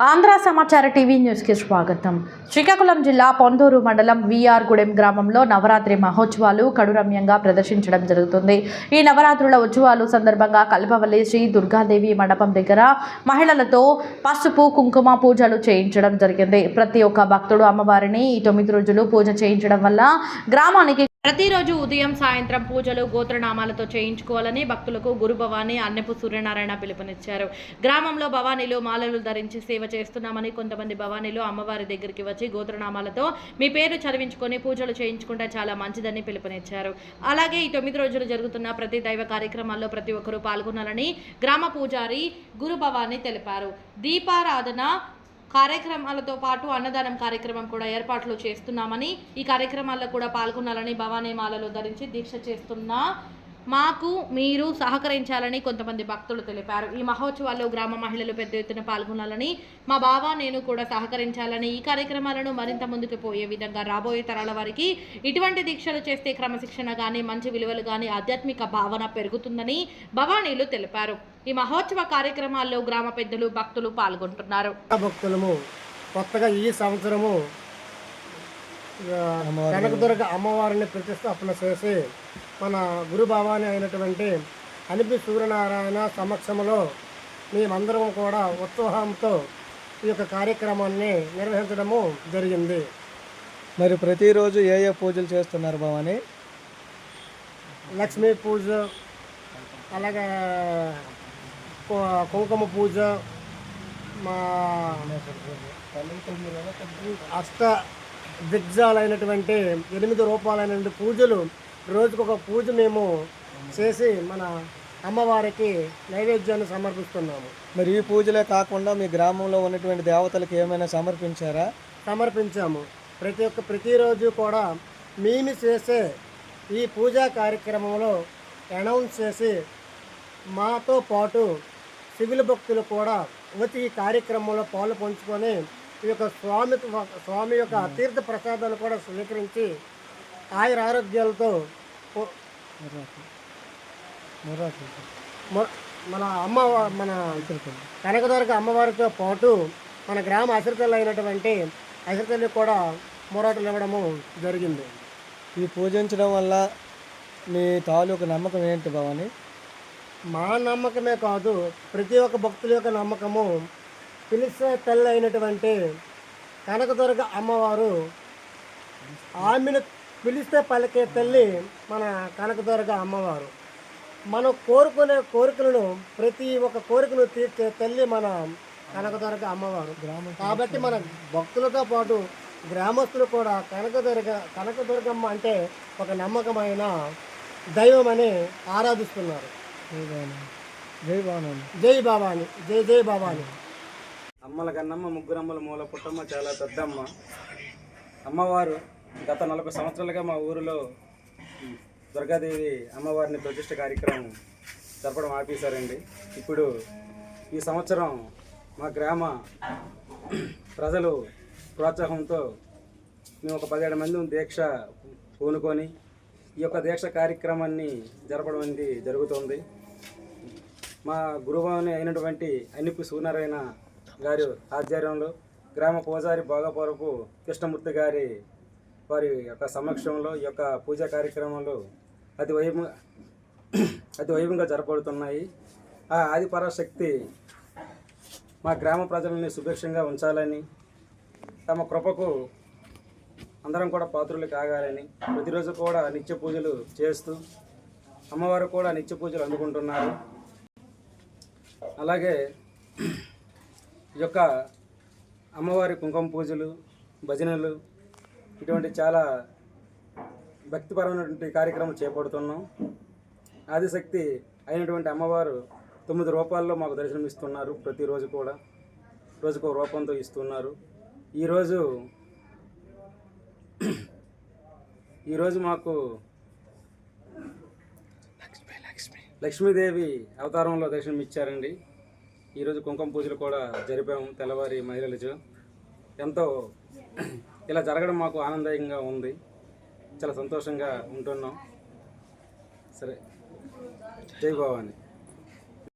ఆంధ్ర సమాచార టీవీ న్యూస్కి స్వాగతం. శ్రీకాకుళం జిల్లా పొందూరు మండలం విఆర్ గుడెం గ్రామంలో నవరాత్రి మహోత్సవాలు కడురమ్యంగా ప్రదర్శించడం జరుగుతుంది. ఈ నవరాత్రుల ఉత్సవాలు సందర్భంగా కల్పవల్లి శ్రీ దుర్గాదేవి మండపం దగ్గర మహిళలతో పసుపు కుంకుమ పూజలు చేయించడం జరిగింది. ప్రతి ఒక్క భక్తుడు అమ్మవారిని ఈ తొమ్మిది రోజులు పూజ చేయించడం వల్ల గ్రామానికి ప్రతిరోజు ఉదయం సాయంత్రం పూజలు గోత్రనామాలతో చేయించుకోవాలని భక్తులకు గురు భవానీ అన్నపు సూర్యనారాయణ పిలుపునిచ్చారు. గ్రామంలో భవానీలు మాలలు ధరించి సేవ చేస్తున్నామని కొంతమంది భవానీలు అమ్మవారి దగ్గరికి వచ్చి గోత్రనామాలతో మీ పేరు చదివించుకొని పూజలు చేయించుకుంటే చాలా మంచిదని పిలుపునిచ్చారు. అలాగే ఈ తొమ్మిది రోజులు జరుగుతున్న ప్రతి దైవ కార్యక్రమాల్లో ప్రతి ఒక్కరూ పాల్గొనాలని గ్రామ పూజారి గురు భవానీ తెలిపారు. దీపారాధన కార్యక్రమాలతో పాటు అన్నదానం కార్యక్రమం కూడా ఏర్పాట్లు చేస్తున్నామని ఈ కార్యక్రమాల్లో కూడా పాల్గొనాలని భవానీమాలలో ధరించి దీక్ష చేస్తున్న మాకు మీరు సహకరించాలని కొంతమంది భక్తులు తెలిపారు. ఈ మహోత్సవాల్లో గ్రామ మహిళలు పెద్ద ఎత్తున పాల్గొనాలని మా బావ నేను కూడా సహకరించాలని ఈ కార్యక్రమాలను మరింత ముందుకు పోయే విధంగా రాబోయే తరాల వారికి ఇటువంటి దీక్షలు చేస్తే క్రమశిక్షణ కానీ మంచి విలువలు కానీ ఆధ్యాత్మిక భావన పెరుగుతుందని భవానీలు తెలిపారు. ఈ మహోత్సవ కార్యక్రమాల్లో గ్రామ పెద్దలు భక్తులు పాల్గొంటున్నారు. భక్తులము కొత్తగా ఈ సంవత్సరము కనకదుర్గ అమ్మవారిని ప్రతిష్టాపన చేసి మన గురు భావాని అయినటువంటి అనిపి సూర్యనారాయణ సమక్షంలో మేమందరం కూడా ఉత్సాహంతో ఈ యొక్క కార్యక్రమాన్ని నిర్వహించడము జరిగింది. మరి ప్రతిరోజు ఏ ఏ పూజలు చేస్తున్నారు భవాని? లక్ష్మీ పూజ అలాగే కుంకుమ పూజ మా అష్ట దిగ్జాలైనటువంటి ఎనిమిది రూపాయలైనటువంటి పూజలు రోజుకొక పూజ మేము చేసి మన అమ్మవారికి నైవేద్యాన్ని సమర్పిస్తున్నాము. మరి ఈ పూజలే కాకుండా మీ గ్రామంలో ఉన్నటువంటి దేవతలకు ఏమైనా సమర్పించారా? సమర్పించాము. ప్రతి ఒక్క ప్రతిరోజు కూడా మేము చేసే ఈ పూజా కార్యక్రమంలో అనౌన్స్ చేసి మాతో పాటు సివిల్ భక్తులు కూడా వచ్చి ఈ కార్యక్రమంలో పాలు పంచుకొని ఈ యొక్క స్వామి స్వామి యొక్క తీర్థ ప్రసాదాలు కూడా స్వీకరించి ఆయుర ఆరోగ్యాలతో మన అమ్మ మన కనకదుర్గ అమ్మవారితో పాటు మన గ్రామ అసిరితల్లి అయినటువంటి అసిరితల్లి కూడా మొరాటలు ఇవ్వడము జరిగింది. ఈ పూజించడం వల్ల మీ తాలూకు నమ్మకం ఏంటి భవాని? మా నమ్మకమే కాదు ప్రతి ఒక్క భక్తుల యొక్క నమ్మకము పిలిచే తల్లి అయినటువంటి కనకదుర్గ అమ్మవారు ఆమెను పిలిస్తే పలికే తల్లి మన కనకదుర్గ అమ్మవారు. మనం కోరుకునే కోరికలను ప్రతి ఒక్క కోరికను తీర్చే తల్లి మన కనకదుర్గ అమ్మవారు. కాబట్టి మన భక్తులతో పాటు గ్రామస్తులు కూడా కనకదుర్గ కనకదుర్గమ్మ అంటే ఒక నమ్మకమైన దైవం అని ఆరాధిస్తున్నారు. జై భవాని. జై భవాని జై జై జై బాబాని అమ్మల కన్నమ్మ ముగ్గురమ్మల మూల పుట్టమ్మ చాలా పెద్దమ్మ. అమ్మవారు గత నలభై సంవత్సరాలుగా మా ఊరిలో దుర్గాదేవి అమ్మవారిని ప్రతిష్ట కార్యక్రమం జరపడం ఆపేశారండి. ఇప్పుడు ఈ సంవత్సరం మా గ్రామ ప్రజలు ప్రోత్సాహంతో మేము ఒక పదిహేడు మంది దీక్ష పూనుకొని ఈ యొక్క దీక్ష కార్యక్రమాన్ని జరపడం అనేది జరుగుతుంది. మా గురువాని అయినటువంటి అనిపి సూనారాయణ గారి ఆధ్వర్యంలో గ్రామ పూజారి భోగపురపు కృష్ణమూర్తి గారి వారి యొక్క సమక్షంలో ఈ యొక్క పూజా కార్యక్రమాలు అతి వైభ అతి వైభవంగా జరపబడుతున్నాయి. ఆ ఆది పరాశక్తి మా గ్రామ ప్రజలని సుభిక్షంగా ఉంచాలని తమ కృపకు అందరం కూడా పాత్రులు కాగాలని ప్రతిరోజు కూడా నిత్య పూజలు చేస్తూ అమ్మవారు కూడా నిత్య పూజలు అందుకుంటున్నారు. అలాగే ఈ యొక్క అమ్మవారి కుంకుమ పూజలు భజనలు ఇటువంటి చాలా భక్తిపరమైనటువంటి కార్యక్రమం చేపడుతున్నాం. ఆదిశక్తి అయినటువంటి అమ్మవారు తొమ్మిది రూపాల్లో మాకు దర్శనమిస్తున్నారు ప్రతిరోజు కూడా. రోజుకో రూపంతో ఇస్తున్నారు. ఈరోజు ఈరోజు మాకు లక్ష్మీదేవి అవతారంలో దర్శనం ఇచ్చారండి ఈరోజు కుంకుమ పూజలు కూడా జరిపాము తెల్లవారి మహిళలతో ఎంతో ఇలా జరగడం మాకు ఆనందయంగా ఉంది. చాలా సంతోషంగా ఉంటున్నాం. సరే. జై భవాని.